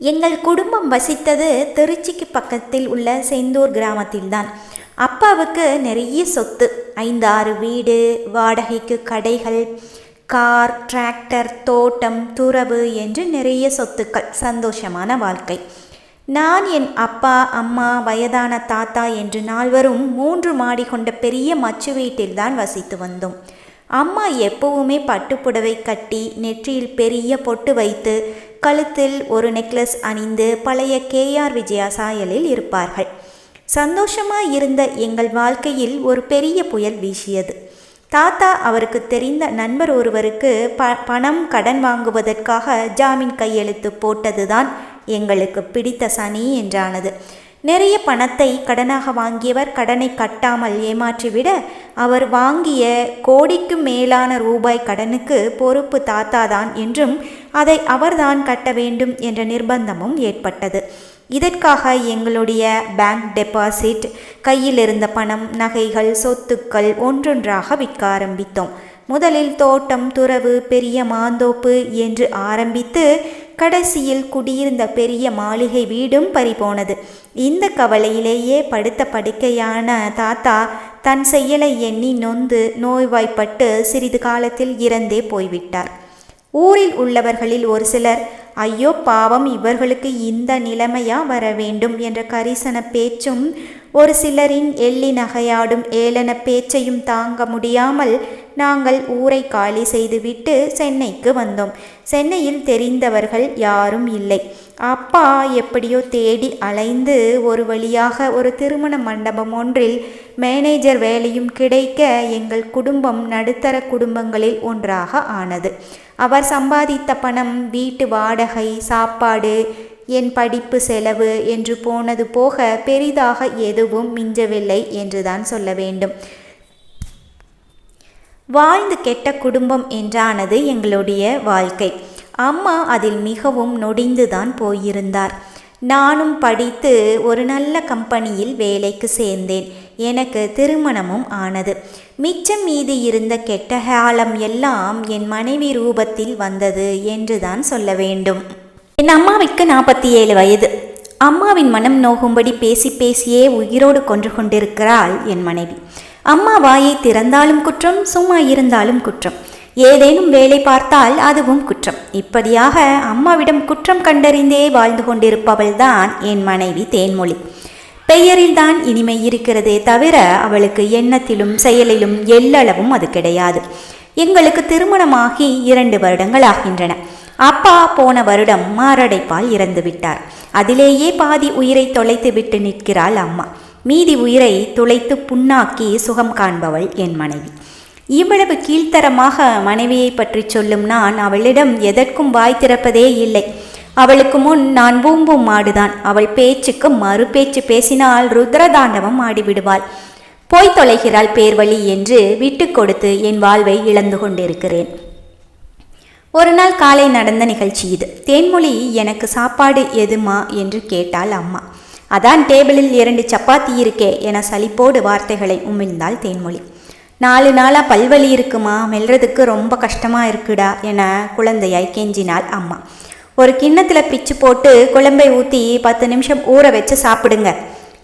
எங்கள் குடும்பம் வசித்தது திருச்சிக்கு பக்கத்தில் உள்ள செந்தூர் கிராமத்தில்தான். அப்பாவுக்கு நிறைய சொத்து. ஐந்து ஆறு வீடு வாடகைக்கு கடைகள் கார் டிராக்டர் தோட்டம் துறவு என்று நிறைய சொத்துக்கள். சந்தோஷமான வாழ்க்கை. நான் என் அப்பா அம்மா வயதான தாத்தா என்று நால்வரும் மூன்று மாடி கொண்ட பெரிய மச்சு வீட்டில்தான் வசித்து வந்தோம். அம்மா எப்பவுமே பட்டுப்புடவை கட்டி நெற்றியில் பெரிய பொட்டு வைத்து கழுத்தில் ஒரு நெக்லஸ் அணிந்து பழைய கேஆர் விஜயா சாயலில் இருப்பார்கள். சந்தோஷமாக இருந்த எங்கள் வாழ்க்கையில் ஒரு பெரிய புயல் வீசியது. தாத்தா அவருக்கு தெரிந்த நண்பர் ஒருவருக்கு ப பணம் கடன் வாங்குவதற்காக ஜாமீன் கையெழுத்து போட்டதுதான் எங்களுக்கு பிடித்த சனி என்றானது. நிறைய பணத்தை கடனாக வாங்கியவர் கடனை கட்டாமல் ஏமாற்றிவிட அவர் வாங்கிய கோடிக்கு மேலான ரூபாய் கடனுக்கு பொறுப்பு தாத்தாதான் என்றும் அதை அவர்தான் கட்ட வேண்டும் என்ற நிர்பந்தமும் ஏற்பட்டது. இதற்காக எங்களுடைய பேங்க் டெபாசிட் கையில் இருந்த பணம் நகைகள் சொத்துக்கள் ஒன்றொன்றாக விற்க ஆரம்பித்தோம். முதலில் தோட்டம் துறவு பெரிய மாந்தோப்பு என்று ஆரம்பித்து கடைசியில் குடியிருந்த பெரிய மாளிகை வீடும் பறிபோனது. இந்த கவலையிலேயே படுத்த படுக்கையான தாத்தா தன் செயலை எண்ணி நொந்து நோய்வாய்ப்பட்டு சிறிது காலத்தில் இறந்தே போய்விட்டார். ஊரில் உள்ளவர்களில் ஒரு சிலர் ஐயோ பாவம் இவர்களுக்கு இந்த நிலைமையா வர வேண்டும்? என்ற கரிசன பேச்சும் ஒரு சிலரின் எள்ளி நகையாடும் ஏளன பேச்சையும் தாங்க முடியாமல் நாங்கள் ஊரை காலி செய்துவிட்டு சென்னைக்கு வந்தோம். சென்னையில் தெரிந்தவர்கள் யாரும் இல்லை. அப்பா எப்படியோ தேடி அலைந்து ஒரு வழியாக ஒரு திருமண மண்டபம் ஒன்றில் மேனேஜர் வேலையும் கிடைக்க எங்கள் குடும்பம் நடுத்தர குடும்பங்களில் ஒன்றாக ஆனது. அவர் சம்பாதித்த பணம் வீட்டு வாடகை சாப்பாடு என் படிப்பு செலவு என்று போனது போக பெரிதாக எதுவும் மிஞ்சவில்லை என்றுதான் சொல்ல வேண்டும். வாழ்ந்து கெட்ட குடும்பம் என்றானது எங்களுடைய வாழ்க்கை. அம்மா அதில் மிகவும் நொடிந்துதான் போயிருந்தார். நானும் படித்து ஒரு நல்ல கம்பெனியில் வேலைக்கு சேர்ந்தேன். எனக்கு திருமணமும் ஆனது. மிச்சம் மீது இருந்த கெட்ட காலம் எல்லாம் என் மனைவி ரூபத்தில் வந்தது என்றுதான் சொல்ல வேண்டும். என் அம்மாவிற்கு நாற்பத்தி ஏழு வயது. அம்மாவின் மனம் நோகும்படி பேசி பேசியே உயிரோடு கொன்று கொண்டிருக்கிறாள் என் மனைவி. அம்மா வாயை திறந்தாலும் குற்றம் சும்மா இருந்தாலும் குற்றம். ஏதேனும் வேலை பார்த்தால் அதுவும் குற்றம். இப்படியாக அம்மாவிடம் குற்றம் கண்டறிந்தே வாழ்ந்து கொண்டிருப்பவள்தான் என் மனைவி தேன்மொழி. பெயரில்தான் இனிமை இருக்கிறதே தவிர அவளுக்கு எண்ணத்திலும் செயலிலும் எல்லளவும் அது கிடையாது. எங்களுக்கு திருமணமாகி இரண்டு வருடங்கள் ஆகின்றன. அப்பா போன வருடம் மாரடைப்பால் இறந்துவிட்டார். அதிலேயே பாதி உயிரை தொலைத்து விட்டு நிற்கிறாள் அம்மா. மீதி உயிரை துளைத்து புண்ணாக்கி சுகம் காண்பவள் என் மனைவி. இவ்வளவு கீழ்த்தரமாக மனைவியை பற்றி சொல்லும் நான் அவளிடம் எதற்கும் வாய் திறப்பதே இல்லை. அவளுக்கு முன் நான் பூம்பும் மாடுதான். அவள் பேச்சுக்கு மறு பேச்சு பேசினால் ருத்ரதாண்டவம் ஆடிவிடுவாள். போய் தொலைகிறாள் பேர்வழி என்று விட்டு கொடுத்து என் வாழ்வை இழந்து கொண்டிருக்கிறேன். ஒரு நாள் காலை நடந்த நிகழ்ச்சி இது. தேன்மொழி எனக்கு சாப்பாடு எதுமா? என்று கேட்டாள் அம்மா. அதான் டேபிளில் இரண்டு சப்பாத்தி இருக்கே என சலிப்போடு வார்த்தைகளை உமிழ்ந்தாள் தேன்மொழி. நாலு நாளாக பல்வலி இருக்குமா? மெல்றதுக்கு ரொம்ப கஷ்டமாக இருக்குடா என குழந்தையாய் கெஞ்சினாள் அம்மா. ஒரு கிண்ணத்தில் பிச்சு போட்டு குழம்பை ஊற்றி பத்து நிமிஷம் ஊற வச்சு சாப்பிடுங்க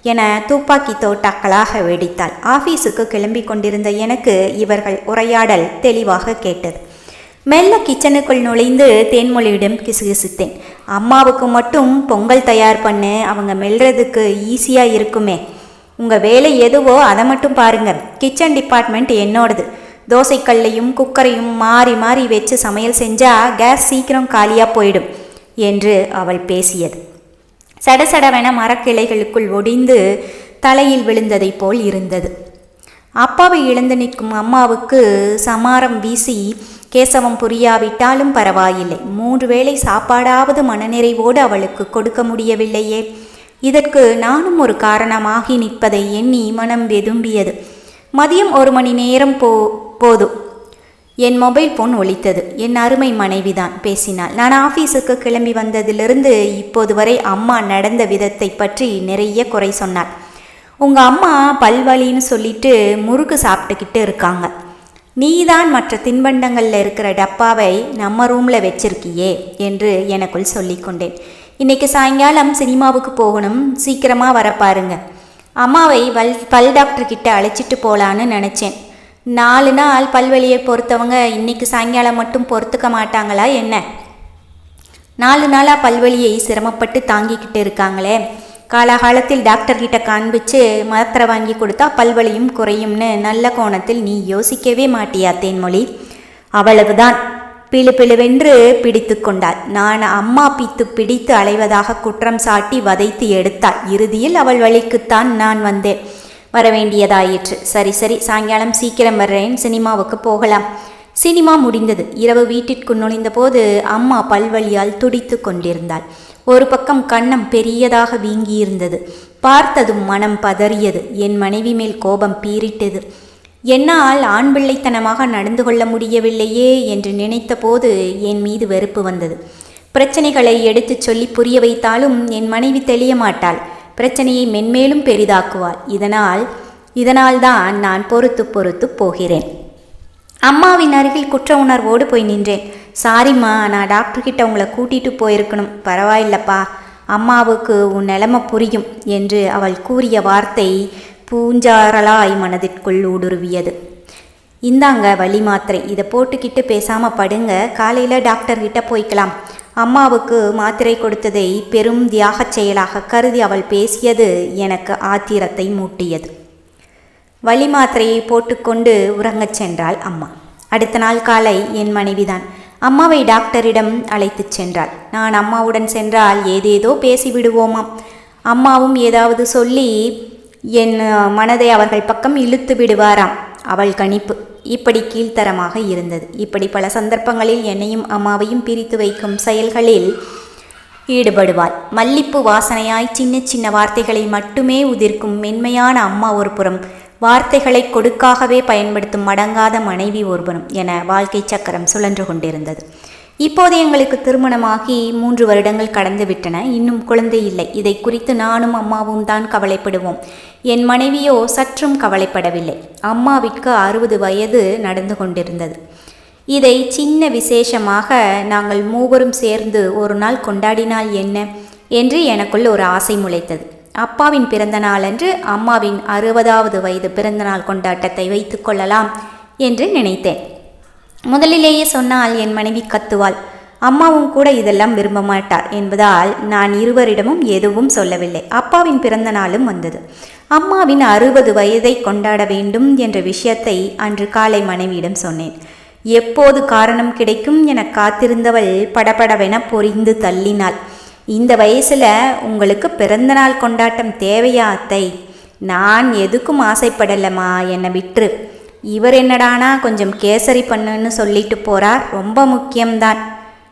என துப்பாக்கி தோட்டாக்களாக வெடித்தாள். ஆஃபீஸுக்கு கிளம்பி கொண்டிருந்த எனக்கு இவர்கள் உரையாடல் தெளிவாக கேட்டது. மெல்ல கிச்சனுக்குள் நுழைந்து தேன்மொழியிடம் கிசுகிசுத்தேன். அம்மாவுக்கு மட்டும் பொங்கல் தயார் பண்ணு அவங்க மெல்றதுக்கு ஈஸியாக இருக்குமே. உங்கள் வேலை எதுவோ அதை மட்டும் பாருங்கள் கிச்சன் டிபார்ட்மெண்ட் என்னோடது. தோசைக்கல்லையும் குக்கரையும் மாறி மாறி வச்சு சமையல் செஞ்சால் கேஸ் சீக்கிரம் காலியாக போயிடும் என்று அவள் பேசியது. சடசடவென மரக்கிளைகளுக்குள் ஒடிந்து தலையில் விழுந்ததைப் போல் இருந்தது. அப்பாவை இழந்து நிற்கும் அம்மாவுக்கு சமாரம் வீசி கேசவம் புரியாவிட்டாலும் பரவாயில்லை. மூன்று வேளை சாப்பாடாவது மனநிறைவோடு அவளுக்கு கொடுக்க முடியவில்லையே. இதற்கு நானும் ஒரு காரணமாகி நிற்பதை எண்ணி மனம் வெதும்பியது. மதியம் ஒரு மணி நேரம் போ போதும். என் மொபைல் ஃபோன் ஒழித்தது என் அருமை மனைவிதான் பேசினாள். நான் ஆஃபீஸுக்கு கிளம்பி வந்ததிலிருந்து இப்போது வரை அம்மா நடந்த விதத்தை பற்றி நிறைய குறை சொன்னாள். உங்கள் அம்மா பல்வலின்னு சொல்லிட்டு முறுக்கு சாப்பிட்டுக்கிட்டு இருக்காங்க. நீதான் மற்ற தின்பண்டங்களில் இருக்கிற டப்பாவை நம்ம ரூமில் வச்சிருக்கியே என்று எனக்குள் சொல்லிக்கொண்டேன். இன்னைக்கு சாயங்காலம் சினிமாவுக்கு போகணும். சீக்கிரமாக வர பாருங்க. அம்மாவை வல் பல் டாக்டர்கிட்ட அழைச்சிட்டு போகலான்னு நினச்சேன். நாலு நாள் பல்வழியை பொறுத்தவங்க இன்னைக்கு சாயங்காலம் மட்டும் பொறுத்துக்க மாட்டாங்களா என்ன? நாலு நாளாக பல்வழியை சிரமப்பட்டு தாங்கிக்கிட்டு இருக்காங்களே. காலகாலத்தில் டாக்டர்கிட்ட காண்பிச்சு மாத்திரை வாங்கி கொடுத்தா பல்வலியும் குறையும்னு நல்ல கோணத்தில் நீ யோசிக்கவே மாட்டியா தேன்மொழி? அவ்வளவுதான். பிளு பிளுவென்று பிடித்து கொண்டாள். நான் அம்மா பித்து பிடித்து அலைவதாக குற்றம் சாட்டி வதைத்து எடுத்தாள். இறுதியில் அவள் வழிக்குத்தான் நான் வந்தேன். வரவேண்டியதாயிற்று. சரி சரி சாயங்காலம் சீக்கிரம் வர்றேன். சினிமாவுக்கு போகலாம். சினிமா முடிந்தது. இரவு வீட்டிற்கு நுழைந்தபோது அம்மா பல்வழியால் துடித்து கொண்டிருந்தாள். ஒரு பக்கம் கன்னம் பெரியதாக வீங்கியிருந்தது. பார்த்ததும் மனம் பதறியது. என் மனைவி மேல் கோபம் பீரிட்டது என்னால் ஆண் பிள்ளைத்தனமாக நடந்து கொள்ள முடியவில்லையே என்று நினைத்தபோது என் மீது வெறுப்பு வந்தது. பிரச்சனைகளை எடுத்துச் சொல்லி புரிய வைத்தாலும் என் மனைவி தெளிய மாட்டாள் பிரச்சனையை மென்மேலும் பெரிதாக்குவாள். இதனால் இதனால்தான் நான் பொறுத்து பொறுத்து போகிறேன். அம்மாவின் அருகில் குற்ற உணர்வோடு போய் நின்றேன். சாரிம்மா நான் டாக்டர்கிட்ட உங்களை கூட்டிட்டு போயிருக்கணும். பரவாயில்லப்பா. அம்மாவுக்கு உன் நிலைமை புரியும் என்று அவள் கூறிய வார்த்தை பூஞ்சாரலாய் மனதிற்குள் ஊடுருவியது. இந்தாங்க வழி மாத்திரை. இதை போட்டுக்கிட்டு பேசாமல் படுங்க. காலையில் டாக்டர்கிட்ட போய்க்கலாம். அம்மாவுக்கு மாத்திரை கொடுத்ததை பெரும் தியாகச் செயலாக கருதி அவள் பேசியது எனக்கு ஆத்திரத்தை மூட்டியது. வலி மாத்திரையை போட்டுக்கொண்டு உறங்கச் சென்றாள் அம்மா. அடுத்த நாள் காலை என் மனைவிதான். அம்மாவை டாக்டரிடம் அழைத்துச் சென்றாள். நான் அம்மாவுடன் சென்றால் ஏதேதோ பேசிவிடுவோமாம். அம்மாவும் ஏதாவது சொல்லி என் மனதை அவர்கள் பக்கம் இழுத்து விடுவாராம். அவள் கணிப்பு. இப்படி கீழ்த்தரமாக இருந்தது. இப்படி பல சந்தர்ப்பங்களில் என்னையும் அம்மாவையும் பிரித்து வைக்கும் செயல்களில் ஈடுபடுவாள். மல்லிப்பு வாசனையாய் சின்ன சின்ன வார்த்தைகளை மட்டுமே உதிர்க்கும் மென்மையான அம்மா ஒரு புறம். வார்த்தைகளை கொடுக்காகவே பயன்படுத்தும் மடங்காத மனைவி ஒருவனும் என வாழ்க்கை சக்கரம் சுழன்று கொண்டிருந்தது. இப்போது எங்களுக்கு திருமணமாகி மூன்று வருடங்கள் கடந்து விட்டன. இன்னும் குழந்தை இல்லை. இதை குறித்து நானும் அம்மாவும் தான் கவலைப்படுவோம். என் மனைவியோ சற்றும் கவலைப்படவில்லை. அம்மாவிற்கு அறுபது வயது நடந்து கொண்டிருந்தது. இதை சின்ன விசேஷமாக நாங்கள் மூவரும் சேர்ந்து ஒரு நாள் கொண்டாடினால் என்ன? என்று எனக்குள் ஒரு ஆசை முளைத்தது. அப்பாவின் பிறந்த நாளன்று அம்மாவின் அறுபதாவது வயது பிறந்தநாள் கொண்டாட்டத்தை வைத்து கொள்ளலாம் என்று நினைத்தேன். முதலிலேயே சொன்னால் என் மனைவி கத்துவாள். அம்மாவும் கூட இதெல்லாம் விரும்ப மாட்டார் என்பதால் நான் இருவரிடமும் எதுவும் சொல்லவில்லை. அப்பாவின் பிறந்த நாளும் வந்தது. அம்மாவின் அறுபது வயதை கொண்டாட வேண்டும் என்ற விஷயத்தை அன்று காலை மனைவியிடம் சொன்னேன். எப்போது காரணம் கிடைக்கும் என காத்திருந்தவள் படபடவென பொரிந்து தள்ளினாள். இந்த வயசில் உங்களுக்கு பிறந்தநாள் கொண்டாட்டம் தேவையா அத்தை? நான் எதுக்கும் ஆசைப்படலைம்மா என்னை விட்டுரு. இவர் என்னடானா கொஞ்சம் கேசரி பண்ணுன்னு சொல்லிட்டு போறார். ரொம்ப முக்கியம்தான்.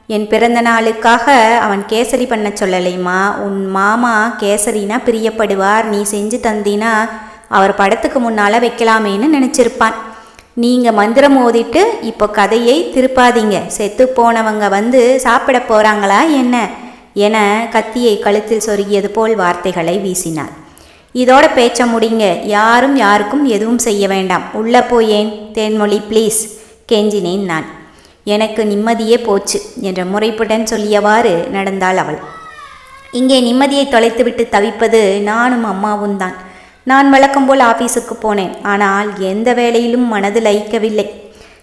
என் பிறந்த நாளுக்காக அவன் கேசரி பண்ண சொல்லலைம்மா. உன் மாமா கேசரினா பிரியப்படுவார். நீ செஞ்சு தந்தினா அவர் படத்துக்கு முன்னால் வைக்கலாமேன்னு நினச்சிருப்பான். நீங்கள் மந்திரம் ஓதிட்டு இப்போ கதையை திருப்பாதீங்க. செத்து போனவங்க வந்து சாப்பிட போகிறாங்களா என்ன? என கத்தியை கழுத்தில் சொருகியது போல் வார்த்தைகளை வீசினார் இதோட பேச்ச முடிங்க. யாரும் யாருக்கும் எதுவும் செய்ய வேண்டாம். உள்ளே போயேன். தேன்மொழி ப்ளீஸ் கெஞ்சினேன் நான். எனக்கு நிம்மதியே போச்சு என்ற முறைப்புடன் சொல்லியவாறு நடந்தாள் அவள். இங்கே நிம்மதியை தொலைத்துவிட்டு தவிப்பது நானும் அம்மாவும் தான். நான் வழக்கம் போல் போனேன். ஆனால் எந்த வேலையிலும் மனது லயிக்கவில்லை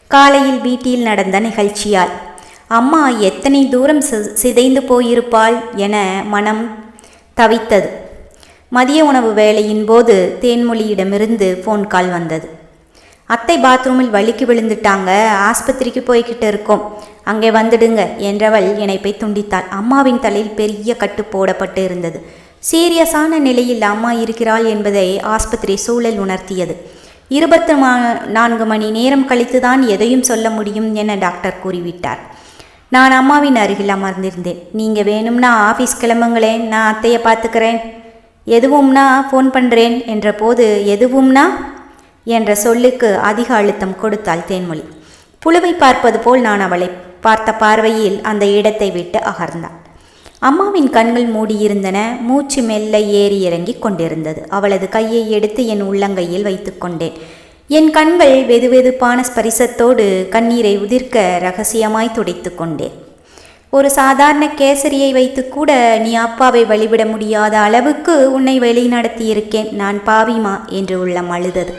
காலையில் வீட்டில் நடந்த நிகழ்ச்சியால். அம்மா எத்தனை தூரம் சி- சிதைந்து போயிருப்பாள் என மனம் தவித்தது. மதிய உணவு வேளையின் போது தேன்மொழியிடமிருந்து ஃபோன் கால் வந்தது. அத்தை பாத்ரூமில் வலிக்கு விழுந்துட்டாங்க. ஆஸ்பத்திரிக்கு போய்கிட்டு இருக்கோம். அங்கே வந்துடுங்க என்றவள் இணைப்பை துண்டித்தாள். அம்மாவின் தலையில் பெரிய கட்டு போடப்பட்டு இருந்தது. சீரியஸான நிலையில் அம்மா இருக்கிறாள் என்பதை ஆஸ்பத்திரி சூழல் உணர்த்தியது. இருபத்து நான்கு மணி நேரம் கழித்துதான் எதையும் சொல்ல முடியும் என டாக்டர் கூறிவிட்டார். நான் அம்மாவின் அருகில் அமர்ந்திருந்தேன். நீங்கள் வேணும்னா ஆஃபீஸ் கிளம்புங்களேன் நான் அத்தையை பார்த்துக்கிறேன். எதுவும்னா ஃபோன் பண்ணுறேன் என்ற போது எதுவும்னா? என்ற சொல்லுக்கு அதிக அழுத்தம் கொடுத்தாள் தேன்மொழி. புழுவை பார்ப்பது போல் நான் அவளை பார்த்த பார்வையில் அந்த இடத்தை விட்டு அகர்ந்தாள். அம்மாவின் கண்கள் மூடியிருந்தன மூச்சு மெல்ல ஏறி இறங்கி கொண்டிருந்தது. அவளது கையை எடுத்து என் உள்ளங்கையில் வைத்துக்கொண்டேன் என் கண்கள் வெதுவெதுப்பான ஸ்பரிசத்தோடு கண்ணீரை உதிர்க்க ரகசியமாய் துடைத்து கொண்டேன். ஒரு சாதாரண கேசரியை வைத்து கூட நீ அப்பாவை வழிவிட முடியாத அளவுக்கு உன்னை வழிநடத்தியிருக்கேன் நான் பாவிமா என்று உள்ளம் அழுதது.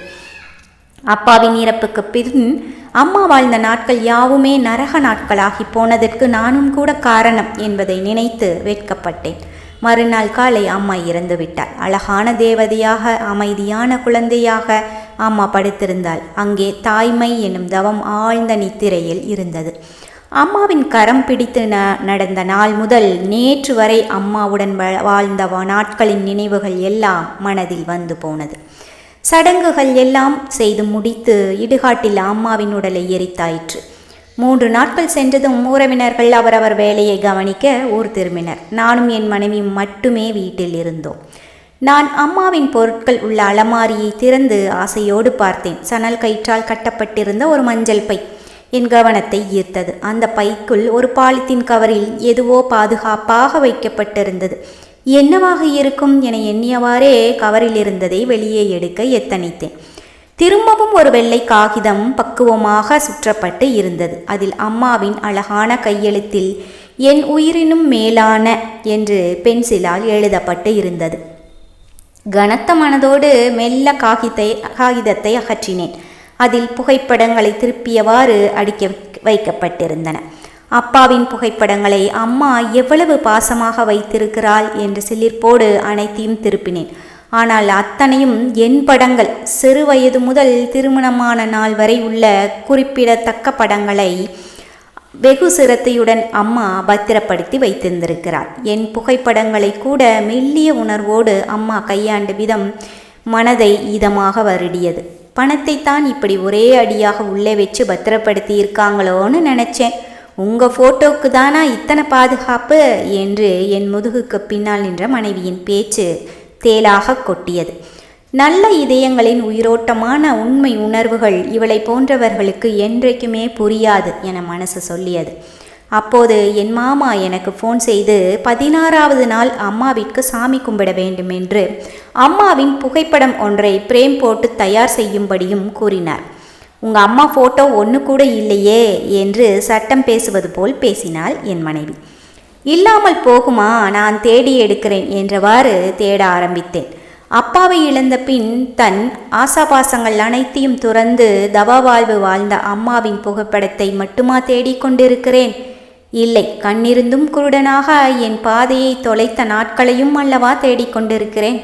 அப்பாவின் இறப்புக்கு பின் அம்மா வாழ்ந்த நாட்கள் யாவுமே நரக நாட்களாகி போனதற்கு நானும் கூட காரணம் என்பதை நினைத்து வெட்கப்பட்டேன். மறுநாள் காலை அம்மா இறந்து விட்டாள் அழகான தேவதையாக அமைதியான குழந்தையாக அம்மா படுத்திருந்தாள். அங்கே தாய்மை எனும் தவம் ஆழ்ந்த நித்திரையில் இருந்தது. அம்மாவின் கரம் பிடித்து ந நடந்த நாள் முதல் நேற்று வரை அம்மாவுடன் வாழ்ந்த நாட்களின் நினைவுகள் எல்லாம் மனதில் வந்து போனது. சடங்குகள் எல்லாம் செய்து முடித்து இடுகாட்டில் அம்மாவின் உடலை எரித்தாயிற்று. மூன்று நாட்கள் சென்றதும் உறவினர்கள் அவரவர் வேலையை கவனிக்க ஊர் திரும்பினர். நானும் என் மனைவியும் மட்டுமே வீட்டில் இருந்தோம். நான் அம்மாவின் பொருட்கள் உள்ள அலமாரியை திறந்து ஆசையோடு பார்த்தேன். சணல் கயிற்றால் கட்டப்பட்டிருந்த ஒரு மஞ்சள் பை என் கவனத்தை ஈர்த்தது. அந்த பைக்குள் ஒரு பாலித்தீன் கவரில் எதுவோ பாதுகாப்பாக வைக்கப்பட்டிருந்தது. என்னவாக இருக்கும் என எண்ணியவாறே கவரில் இருந்ததை வெளியே எடுக்க எத்தனித்தேன். திரும்பவும் ஒரு வெள்ளை காகிதம் பக்குவமாக சுற்றப்பட்டு இருந்தது. அதில் அம்மாவின் அழகான கையெழுத்தில் என் உயிரினும் மேலான என்று பென்சிலால் எழுதப்பட்டு இருந்தது. கனத்த மனதோடு மெல்ல காகிதை காகிதத்தை அகற்றினேன். அதில் புகைப்படங்களை திருப்பியவாறு அடிக்க வைக்கப்பட்டிருந்தன. அப்பாவின் புகைப்படங்களை அம்மா எவ்வளவு பாசமாக வைத்திருக்கிறாள் என்று சிலிர்ப்போடு அனைத்தையும் திருப்பினேன். ஆனால் அத்தனையும் என் படங்கள். சிறு வயது முதல் திருமணமான நாள் வரை உள்ள குறிப்பிடத்தக்க படங்களை வெகு சிரத்தையுடன் அம்மா பத்திரப்படுத்தி வைத்திருந்திருக்கிறார். என் புகைப்படங்களை கூட மெல்லிய உணர்வோடு அம்மா கையாண்டு விதம் மனதை இதமாக வருடியது. பணத்தை தான் இப்படி ஒரே அடியாக உள்ளே வச்சு பத்திரப்படுத்தி இருக்காங்களோன்னு நினச்சேன். உங்கள் ஃபோட்டோவுக்கு தானா இத்தனை பாதுகாப்பு? என்று என் முதுகுக்கு பின்னால் நின்ற மனைவியின் பேச்சு தேலாக கொட்டியது. நல்ல இதயங்களின் உயிரோட்டமான உண்மை உணர்வுகள் இவளை போன்றவர்களுக்கு என்றைக்குமே புரியாது என மனசு சொல்லியது. அப்போது என் மாமா எனக்கு ஃபோன் செய்து பதினாறாவது நாள் அம்மாவிற்கு சாமி கும்பிட வேண்டும் என்று அம்மாவின் புகைப்படம் ஒன்றை பிரேம் போட்டு தயார் செய்யும்படியும் கூறினார். உங்கள் அம்மா ஃபோட்டோ ஒன்று கூட இல்லையே என்று சட்டம் பேசுவது போல் பேசினாள் என் மனைவி. இல்லாமல் போகுமா? நான் தேடி எடுக்கிறேன் என்றவாறு தேட ஆரம்பித்தேன். அப்பாவை இழந்த பின் தன் ஆசாபாசங்கள் அனைத்தையும் துறந்து தவா வாழ்வு வாழ்ந்த அம்மாவின் புகைப்படத்தை மட்டுமா தேடிக்கொண்டிருக்கிறேன் இல்லை கண்ணிருந்தும் குருடனாக என் பாதையை தொலைத்த நாட்களையும் அல்லவா தேடிக்கொண்டிருக்கிறேன்